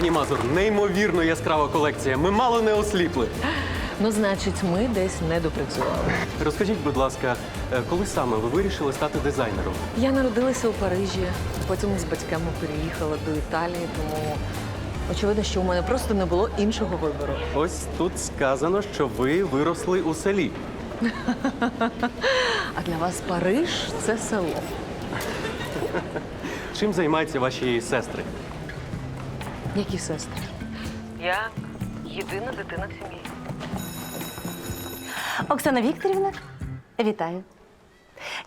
Пані Мазур, неймовірно яскрава колекція. Ми мало не осліпли. Ну, значить, ми десь не допрацювали. Розкажіть, будь ласка, е, коли саме ви вирішили стати дизайнером? Я народилася у Парижі, потім з батьками переїхала до Італії, тому очевидно, що у мене просто не було іншого вибору. Ось тут сказано, що ви виросли у селі. А для вас Париж це село. Чим займаються ваші сестри? Які сестри? Я єдина дитина в сім'ї. Оксана Вікторівна, вітаю.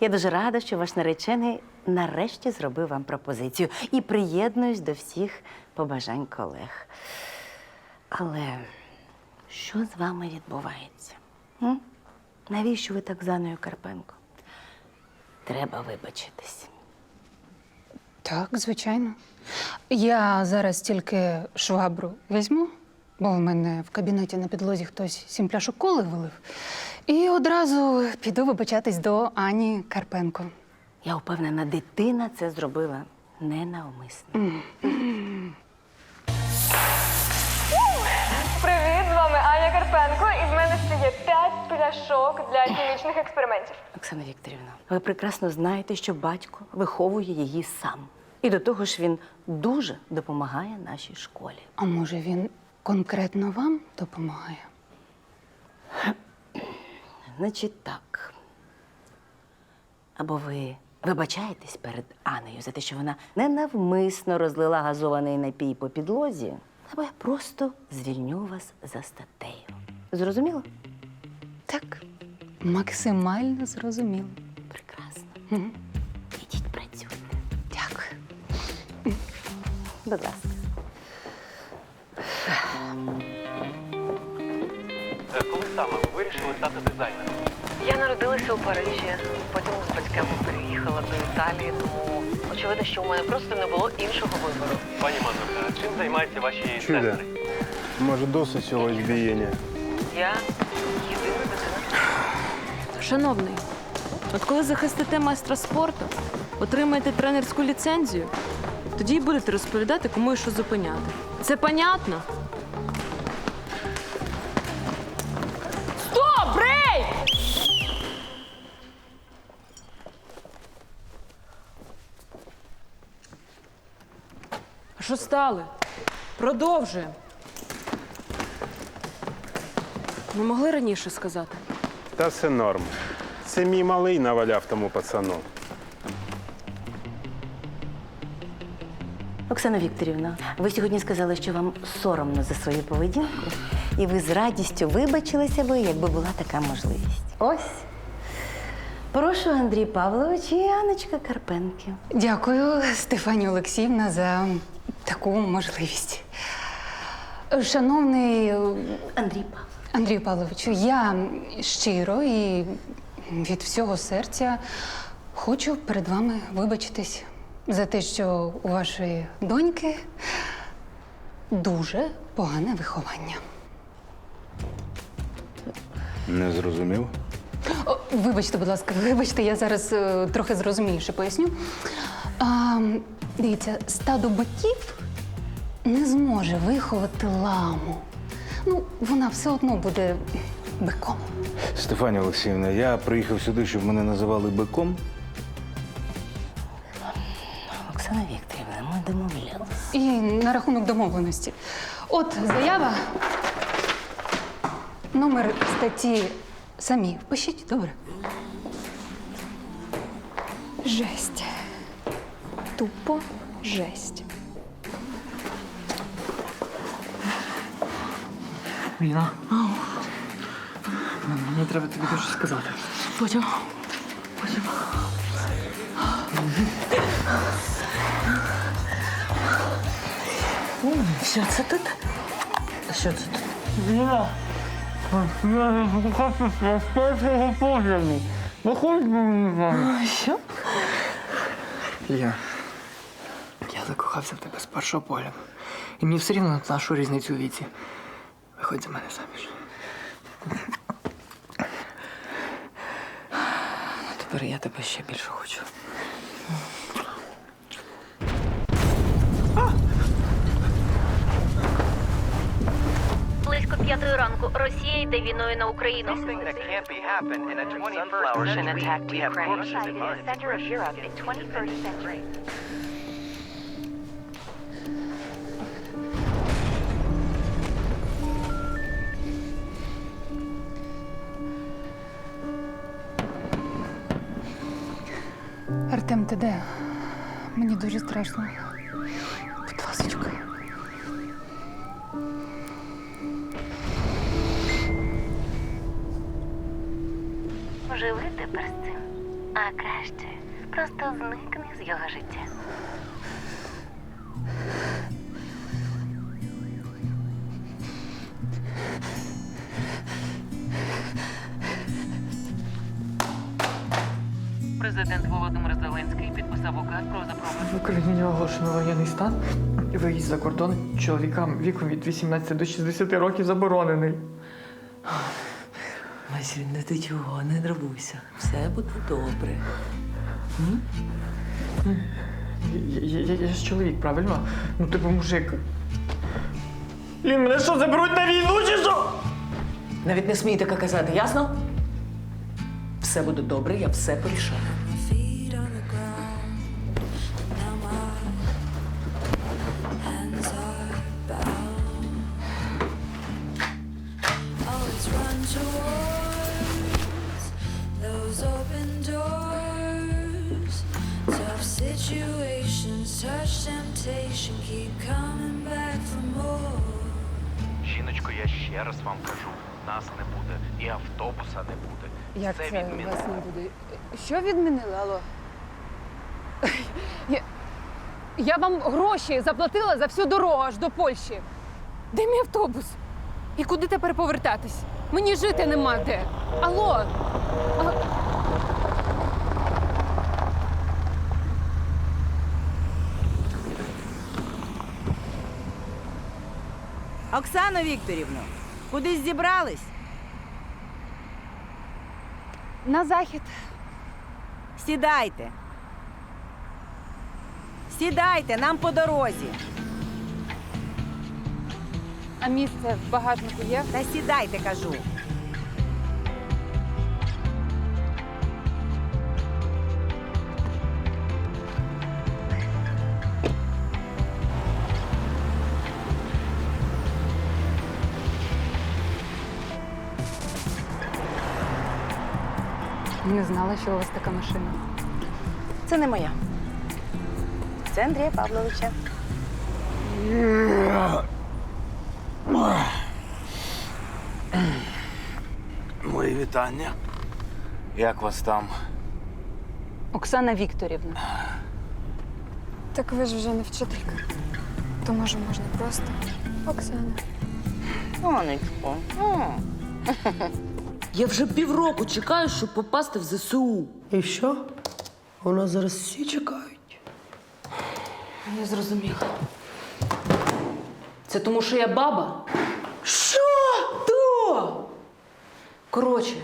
Я дуже рада, що ваш наречений нарешті зробив вам пропозицію і приєднуюсь до всіх побажань колег. Але що з вами відбувається? М? Навіщо ви так з Анною Карпенко? Треба вибачитись. Так, звичайно. Я зараз тільки швабру візьму, бо в мене в кабінеті на підлозі хтось сім пляшок коли вилив. І одразу піду вибачатись до Ані Карпенко. Я впевнена, дитина це зробила ненавмисно. Привіт, з вами Аня Карпенко, і в мене ще є 5 пляшок для хімічних експериментів. Оксана Вікторівна, ви прекрасно знаєте, що батько виховує її сам. І до того ж він дуже допомагає нашій школі. А може він конкретно вам допомагає? Значить так. Або ви вибачаєтесь перед Анею за те, що вона ненавмисно розлила газований напій по підлозі, або я просто звільню вас за статтею. Зрозуміло? Так, максимально зрозуміло. Прекрасно. Ідіть Будь ласка. Е, Коли саме ви вирішили стати дизайнером? Я народилася у Парижі, потім з батьками переїхала до Італії, тому очевидно, що у мене просто не було іншого вибору. Пані Мазур, е, чим займаються ваші Чудо. сестри? Може, досить цього збієння? Я єдина дитина. Шановний, от коли захистите майстра спорту, отримаєте тренерську ліцензію, тоді й будете розповідати, кому і що зупиняти. Це понятно? Стоп! Брейк! А що стали? Продовжуємо. Не могли раніше сказати. Та все норм. Це мій малий наваляв тому пацану. Оксана Вікторівна, ви сьогодні сказали, що вам соромно за свою поведінку, і ви з радістю вибачилися би, якби була така можливість. Ось. Прошу Андрій Павлович і Анечка Карпенки. Дякую, Стефані Олексіївна, за таку можливість. Шановний Андрій Павлович. Андрію Павловичу, я щиро і від всього серця хочу перед вами вибачитись за те, що у вашої доньки дуже погане виховання. Не зрозумів? О, вибачте, будь ласка, вибачте, я зараз е, трохи зрозуміліше поясню. А, дивіться, стадо биків не зможе виховати ламу. Ну, вона все одно буде биком. Стефанія Олексіївна, я приїхав сюди, щоб мене називали биком. І на рахунок домовленості. От заява. Номер статті самі впишіть, добре? Жесть. Тупо жесть. Ліна. Мені треба тобі дещо сказати. Потім. Що це тут? Що це тут? Я закохався з першого погляду. Виходь мені. Що? Ліна. Я закохався в тебе з першого погляду. І мені все рівно на нашу різницю у віці. Виходь за мене заміж. Тепер я тебе ще більше хочу. Близько п'ятої ранку. Росія йде війною на Україну. Артем, ти де? Мені дуже страшно. Будь ласочка. Живи тепер з цим. А краще просто зникни з його життя. Президент Володимир Зеленський підписав указ про запровадження. В Україні оголошено воєнний стан. Виїзд за кордон чоловікам віком від 18 до 60 років заборонений. Василь, не ти чого, не дробуйся. Все буде добре. Я, я, я, я ж чоловік, правильно? Ну, типу, мужик. Лін, мене що, заберуть на війну чи що? Навіть не смій таке казати, ясно? Все буде добре, я все порішаю. Я ще раз вам кажу, нас не буде і автобуса не буде. Як це, це відмінили. вас не буде? Що відмінили, алло? Я, я вам гроші заплатила за всю дорогу аж до Польщі. Де мій автобус? І куди тепер повертатись? Мені жити нема де. Алло. А... Оксано Вікторівно, кудись зібрались? На захід. Сідайте. Сідайте, нам по дорозі. А місце в багажнику є? Та сідайте, кажу. Не знала, що у вас така машина. Це не моя. Це Андрія Павловича. Мої вітання. Як вас там? Оксана Вікторівна. Так ви ж вже не вчителька. То може можна просто. Оксана. Сонечко. Я вже півроку чекаю, щоб попасти в ЗСУ. І що? У нас зараз всі чекають. Не зрозуміла. Це тому, що я баба? Що? То? Коротше,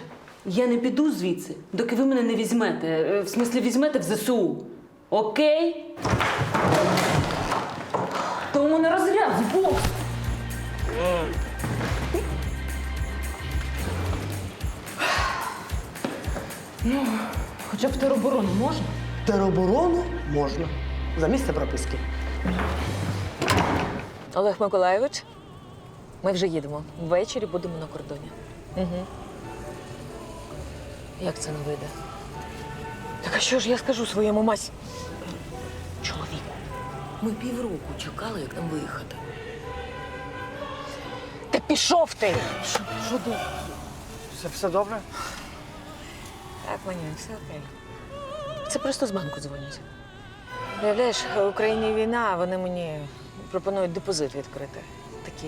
я не піду звідси, доки ви мене не візьмете. Е, В смислі, візьмете в ЗСУ. Окей? То у мене розряд з Ну, хоча б тероборону можна? Тероборону можна. За місце прописки. Олег Миколаєвич, ми вже їдемо. Ввечері будемо на кордоні. Угу. Як це не вийде? Так а що ж я скажу своєму мась? Чоловіку, ми півроку чекали, як нам виїхати. Та пішов ти! Що, що ти? Все, все добре? Так, Ваня, все окей. Це просто з банку дзвонять. Уявляєш, в Україні війна, а вони мені пропонують депозит відкрити. Такі.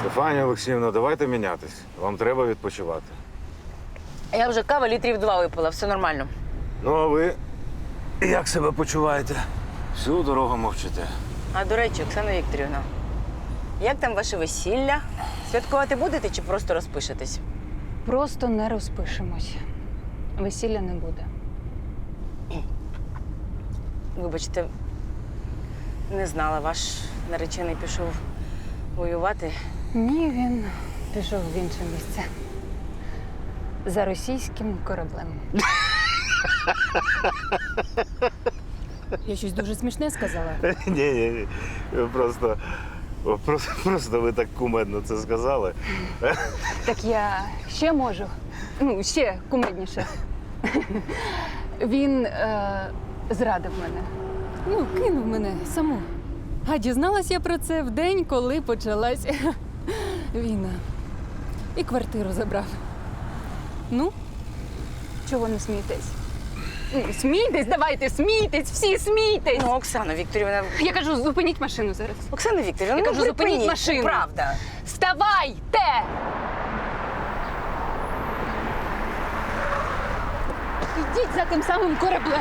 Стефанія Олексіївна, давайте мінятись. Вам треба відпочивати. Я вже кава літрів два випила, все нормально. Ну, а ви як себе почуваєте? Всю дорогу мовчите. А до речі, Оксана Вікторівна, як там ваше весілля? Святкувати будете чи просто розпишетесь? Просто не розпишемось. Весілля не буде. Вибачте, Не знала, ваш наречений пішов воювати. Ні, він пішов в інше місце. За російським кораблем. Я щось дуже смішне сказала. Ні, ні, ні. Просто, просто, просто ви так кумедно це сказали. Так я ще можу. Ну, ще кумедніше. Він е, зрадив мене. Ну, кинув мене саму. А дізналась я про це в день, коли почалась війна. І квартиру забрав. Ну, чого не смієтесь? Смійтесь, давайте, смійтесь, всі смійтесь. Ну, Оксана Вікторівна. Я кажу, зупиніть машину зараз. Оксана Вікторівна, Я ну кажу, зупиніть припиніть, машину. ну, Правда. Вставайте! Ідіть за тим самим кораблем.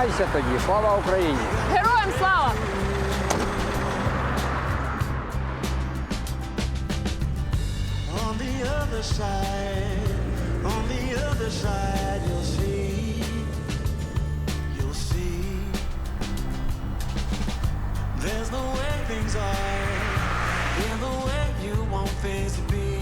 Тримайся тоді, слава Україні! Героям слава! On the other side, on the other side, you'll see, you'll see. There's the way things are, in the way you want things to be.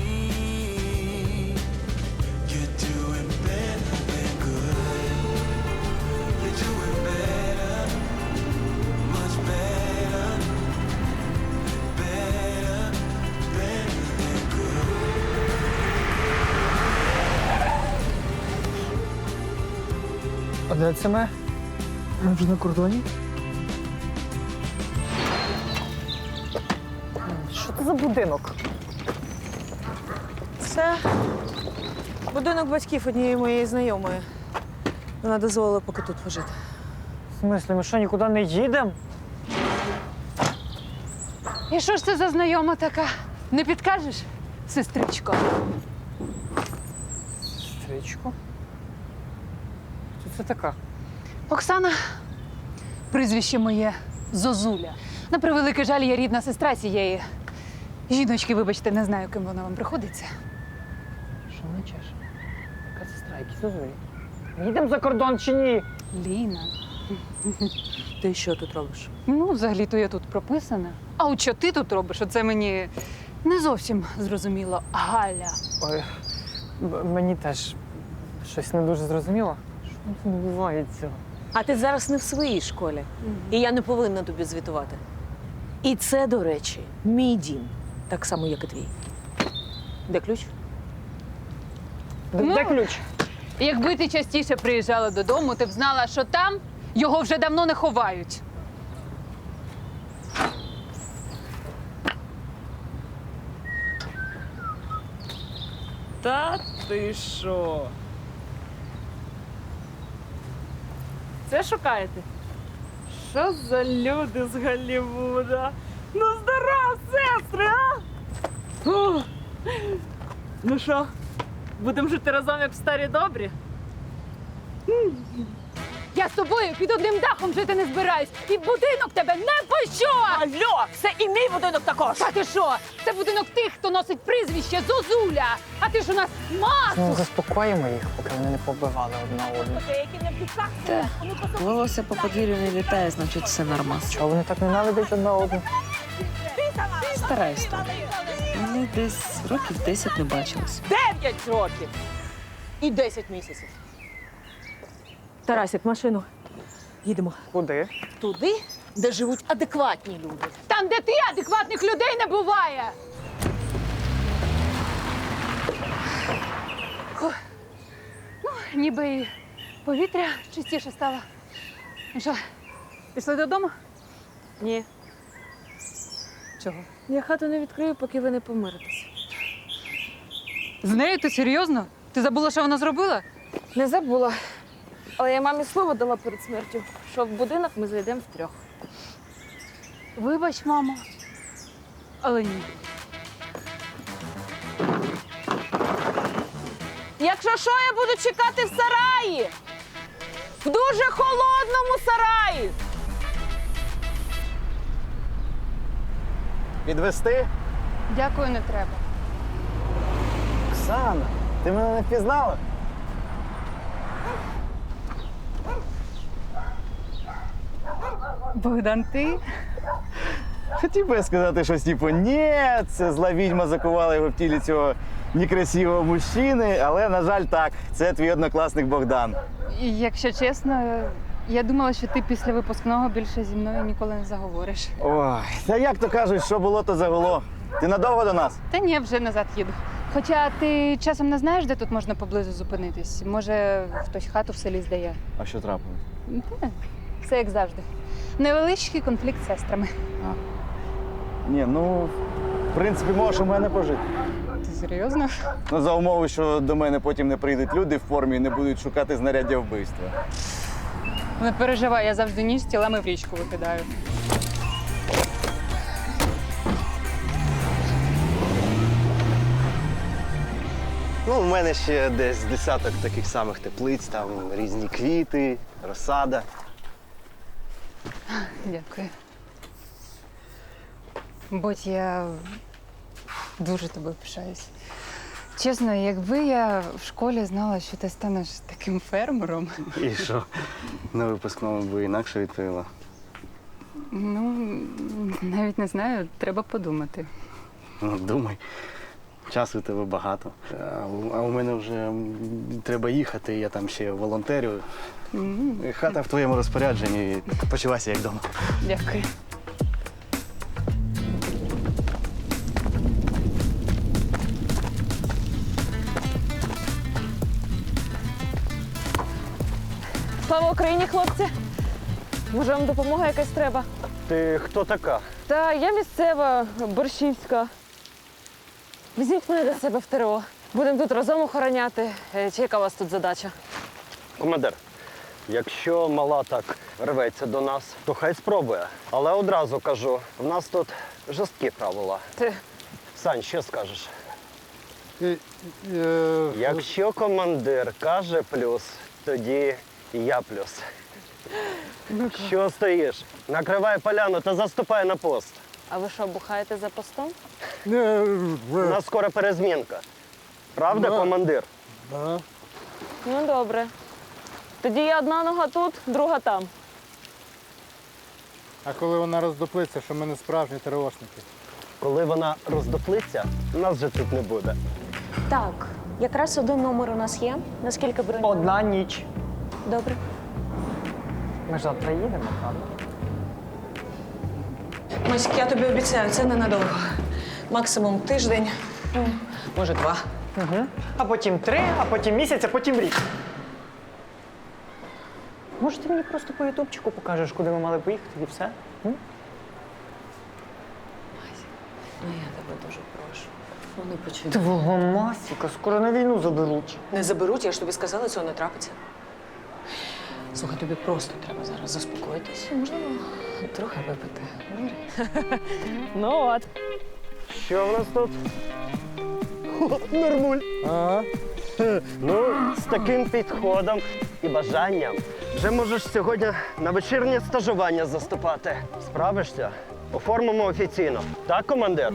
Де це ми? Ми вже на кордоні? Що це за будинок? Це будинок батьків однієї моєї знайомої. Вона дозволила поки тут пожити. В смислі, ми що, нікуди не їдемо? І що ж це за знайома така? Не підкажеш, сестричко? Стрічку? Хто це така? Оксана, прізвище моє Зозуля. На превеликий жаль, я рідна сестра цієї. Жіночки, вибачте, не знаю, ким вона вам приходиться. Що мечеш? Яка сестра, які зозулі? Їдемо за кордон чи ні? Ліна. Ти що тут робиш? Ну, взагалі-то я тут прописана. А от що ти тут робиш? Оце мені не зовсім зрозуміло. Галя. Ой, мені теж щось не дуже зрозуміло. Відбувається? А ти зараз не в своїй школі. І я не повинна тобі звітувати. І це, до речі, мій дім. Так само, як і твій. Де ключ? Де, Ну. де ключ? Якби ти частіше приїжджала додому, ти б знала, що там його вже давно не ховають. Та ти що? Це шукаєте? Що за люди з Голлівуда? Ну здоров, сестри, а? Фу. Ну що, будемо жити разом як в старі добрі? Я з тобою під одним дахом жити не збираюсь, і будинок тебе не пущу! Алло, це і мій будинок також! Та ти що? Це будинок тих, хто носить прізвище Зозуля! А ти ж у нас масу! Ну, заспокоїмо їх, поки вони не побивали одна одну. Волосся по подвір'ю не літає, значить все нормас. Чого вони так ненавидять одна одну? Стара історія. Вони десь років 10 не бачились. Дев'ять років і десять місяців. Тарасик, машину. Їдемо. Куди? Туди, де живуть адекватні люди. Там, де ти адекватних людей не буває! Фух. Ну, ніби і повітря чистіше стало. Ну що, пішли додому? Ні. Чого? Я хату не відкрию, поки ви не помиритеся. З нею ти серйозно? Ти забула, що вона зробила? Не забула. Але я мамі слово дала перед смертю, що в будинок ми зайдемо втрьох. Вибач, мамо. Але ні. Якщо що, я буду чекати в сараї. В дуже холодному сараї. Підвести? Дякую, не треба. Оксана, ти мене не впізнала? Богдан, ти? Хотів би я сказати щось типу, ні, це зла відьма закувала його в тілі цього некрасивого мужчини, але, на жаль, так, це твій однокласник Богдан. І, Якщо чесно, я думала, що ти після випускного більше зі мною ніколи не заговориш. Ой, та як то кажуть, що було, то загуло. Ти надовго до нас? Та ні, вже назад їду. Хоча ти часом не знаєш, де тут можна поблизу зупинитись. Може, хтось хату в селі здає. А що трапилось? Та, Все як завжди. Невеличкий конфлікт з сестрами. Ні, ну, в принципі, можеш у мене пожити. Ти серйозно? Ну, за умови, що до мене потім не прийдуть люди в формі і не будуть шукати знаряддя вбивства. Не переживай, я завжди ніж тілами в річку викидаю. Ну, у мене ще десь десяток таких самих теплиць, там різні квіти, розсада. Дякую. Будь я дуже тобою пишаюсь. Чесно, якби я в школі знала, що ти станеш таким фермером, І що? На випускному би інакше відповіла. ну навіть не знаю, треба подумати. Ну, думай, часу у тебе багато. А у, мене вже треба їхати, я там ще волонтерю. Хата в твоєму розпорядженні. Почувайся як вдома. Дякую. Слава Україні, хлопці! Може, вам допомога якась треба? Ти хто така? Та я місцева, борщівська. Візьміть мене до себе в ТРО. Будемо тут разом охороняти. Е, Чи яка у вас тут задача? Командир, якщо мала так рветься до нас, то хай спробує. Але одразу кажу, в нас тут жорсткі правила. Ти Сань, що скажеш? Якщо командир каже плюс, тоді і я плюс. Що стоїш? Накривай поляну та заступай на пост. А ви що, бухаєте за постом? У нас скоро перезмінка. Правда, командир? Ну, добре. Тоді я одна нога тут, друга там. А коли вона роздоплиться, що ми не справжні ТРОшники? Коли вона роздоплиться, нас вже тут не буде. Так, якраз один номер у нас є. Наскільки бронь? Одна ніч. Добре. Ми ж завтра їдемо, правда? Маськ, я тобі обіцяю, це ненадовго. Максимум тиждень, ну, може, два. Угу. А потім три, а потім місяць, а потім рік. Може, ти мені просто по ютубчику покажеш, куди ми мали поїхати і все? М? Ну, я тебе дуже прошу. Ну, не починай. Твого масіка скоро на війну заберуть. Не заберуть, я ж тобі сказала, цього не трапиться. Слухай, тобі просто треба зараз заспокоїтися. Можливо, трохи випити. Ну от. Що в нас тут? Нормуль. Ага. Ну, з таким підходом і бажанням вже можеш сьогодні на вечірнє стажування заступати. Справишся? Оформимо офіційно. Так, командир?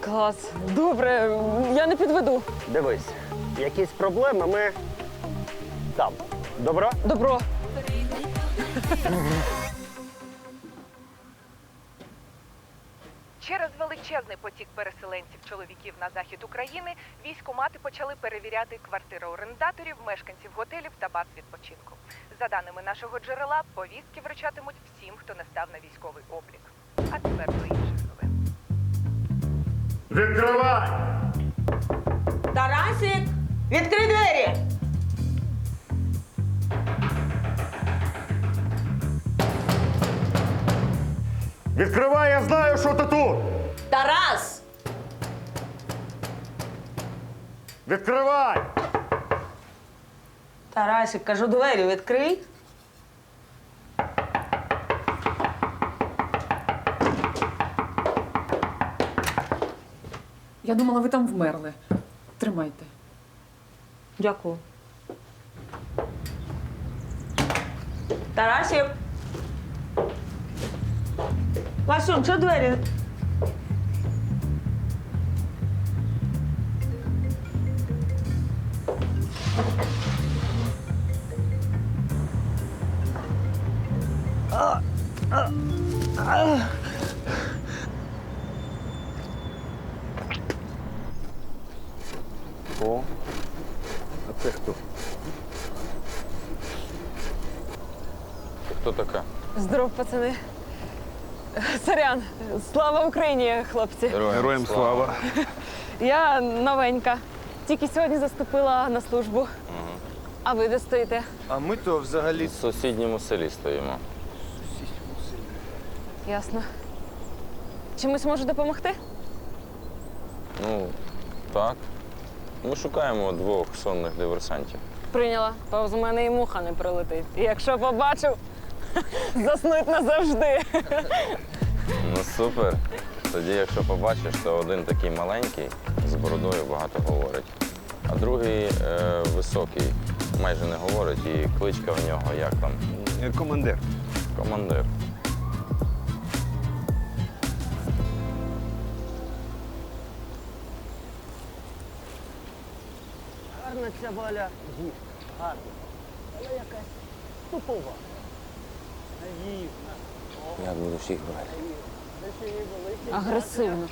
Клас. Добре, я не підведу. Дивись, якісь проблеми ми там. Добро? Добро. Через величезний потік переселенців чоловіків на захід України військомати почали перевіряти квартири орендаторів, мешканців готелів та баз відпочинку. За даними нашого джерела, повістки вручатимуть всім, хто не став на військовий облік. А тепер до інших новин. Відкривай! Тарасик, відкрий двері! Відкривай, я знаю, що ти тут! Тарас! Відкривай! Тарасик, кажу, двері відкрий. Я думала, ви там вмерли. Тримайте. Дякую. Тарасик! Васюн, що двері? О, а це хто? Хто така? Здоров, пацани. Сорян, слава Україні, хлопці. Героям слава. Я новенька. Тільки сьогодні заступила на службу. А ви де стоїте? А ми то взагалі в сусідньому селі стоїмо. Сусідньому селі. Ясно. Чимось можу допомогти? Ну, так. Ми шукаємо двох сонних диверсантів. Прийняла. Повз мене і муха не прилетить. І якщо побачу, заснуть назавжди. Ну супер. Тоді, якщо побачиш, то один такий маленький, з бородою багато говорить, а другий е, високий, майже не говорить, і кличка в нього як там? Командир. Командир. Гарна ця валя дівка, гарна. Але якась тупова. Наївна. Як буду всіх брати? Агресивно.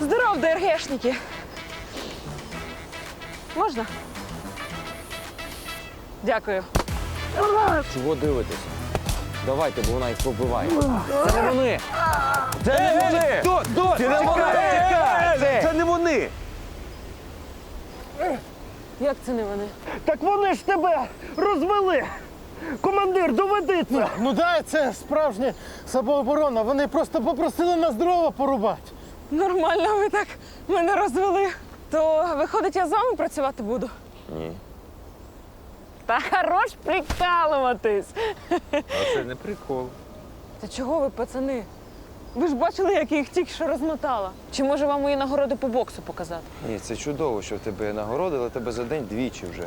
Здоров, ДРГшники. Можна? Дякую. Чого дивитеся? Давайте, бо вона їх побиває. Це не вони! Це не вони! Це не вони! Це не вони! Як це не вони? Так вони ж тебе розвели! Командир, доведи це! Ну дай, це справжня самооборона. Вони просто попросили нас дрова порубати. Нормально ви так мене розвели. То виходить, я з вами працювати буду. Ні. Та хорош прикалуватись. А це не прикол. Та чого ви, пацани? Ви ж бачили, як я їх тільки що розмотала. Чи може вам мої нагороди по боксу показати? Ні, це чудово, що в тебе нагородили, тебе за день двічі вже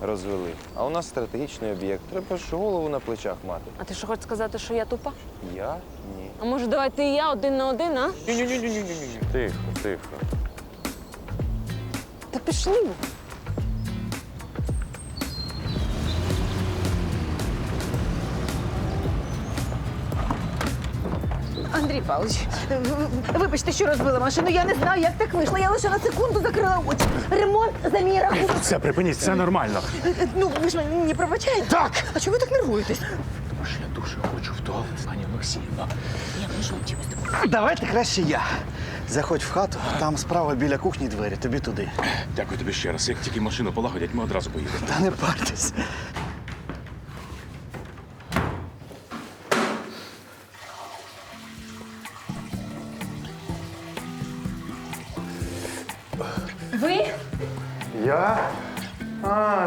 розвели. А у нас стратегічний об'єкт. Треба ж голову на плечах мати. А ти що хочеш сказати, що я тупа? Я? Ні. А може, давайте і я один на один, а? Ні-ні-ні-ні-ні. Тихо, тихо. Та пішли. Андрій Павлович, вибачте, що розбила машину. Я не знаю, як так вийшло. Я лише на секунду закрила очі. Ремонт за мій рахунок. Все, припиніть, все нормально. Ну, ви ж мене не пробачаєте? Так! А чого ви так нервуєтесь? Тому що я дуже хочу в туалет, пані Олексіївна. Я можу вам чимось допомогти. Давайте краще я. Заходь в хату, там справа біля кухні двері, тобі туди. Дякую тобі ще раз. Як тільки машину полагодять, ми одразу поїдемо. Та не партесь.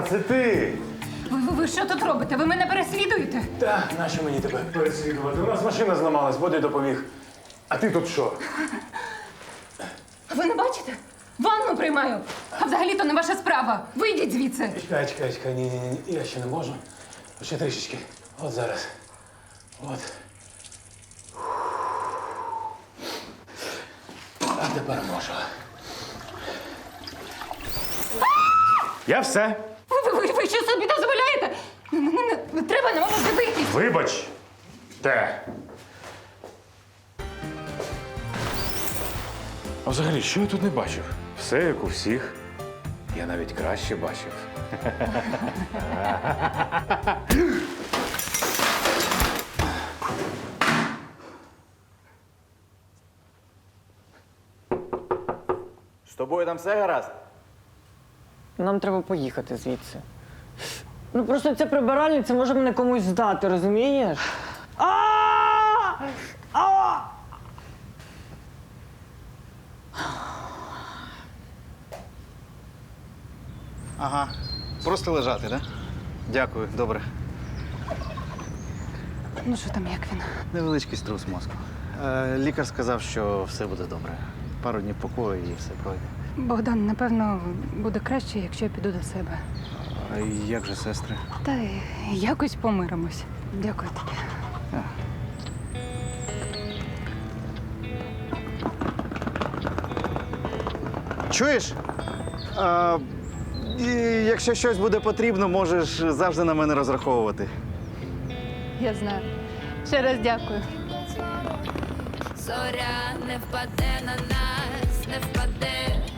Це ти. Ви, ви, ви що тут робите? Ви мене переслідуєте? Так, нащо мені тебе переслідувати? У нас машина зламалась, Боді допоміг. А ти тут що? Ви не бачите? Ванну приймаю. А взагалі-то не ваша справа. Вийдіть звідси. Чекай, чекай, чекай, ні, ні, ні, я ще не можу. Ще трішечки. От зараз. От. А тепер можу. Я все. Ви, ви, що собі дозволяєте? Не, не, не, не треба на мене дивитись. Вибач. Те. А взагалі, що я тут не бачив? Все як у всіх. Я навіть краще бачив. З тобою там все гаразд? Нам треба поїхати звідси. Ну просто ця прибиральниця може мене комусь здати, розумієш? А! А! Ага. Просто лежати, да? Дякую, добре. Ну що там, як він? Невеличкий струс мозку. Е, Лікар сказав, що все буде добре. Пару днів покою і все пройде. Богдан, напевно, буде краще, якщо я піду до себе. А як же сестри? Та й якось помиримось. Дякую тобі. Чуєш? А, і якщо щось буде потрібно, можеш завжди на мене розраховувати. Я знаю. Ще раз дякую. Зоря не впаде на нас, не впаде.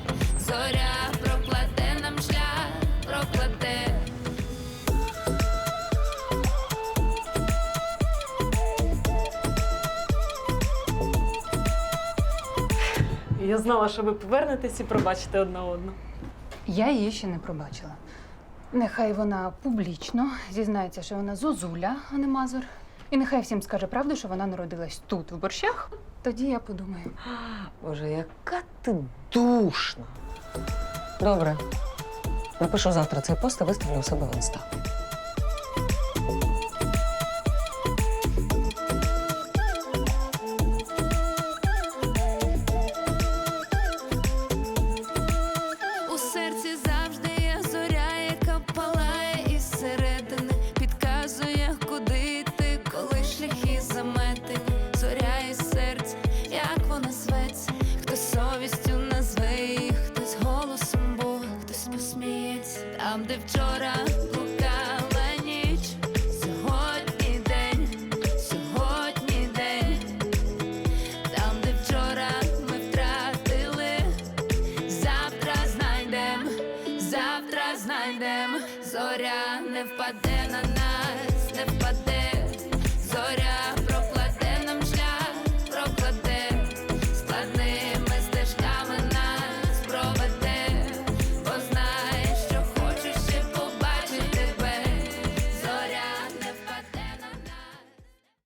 Зоря прокладе нам шлях, прокладе. Я знала, що ви повернетесь і пробачите одна одну. Я її ще не пробачила. Нехай вона публічно зізнається, що вона зозуля, а не мазур. І нехай всім скаже правду, що вона народилась тут, в борщах. Тоді я подумаю. Боже, яка ти душна. Добре. Напишу завтра цей пост і виставлю у себе в інста.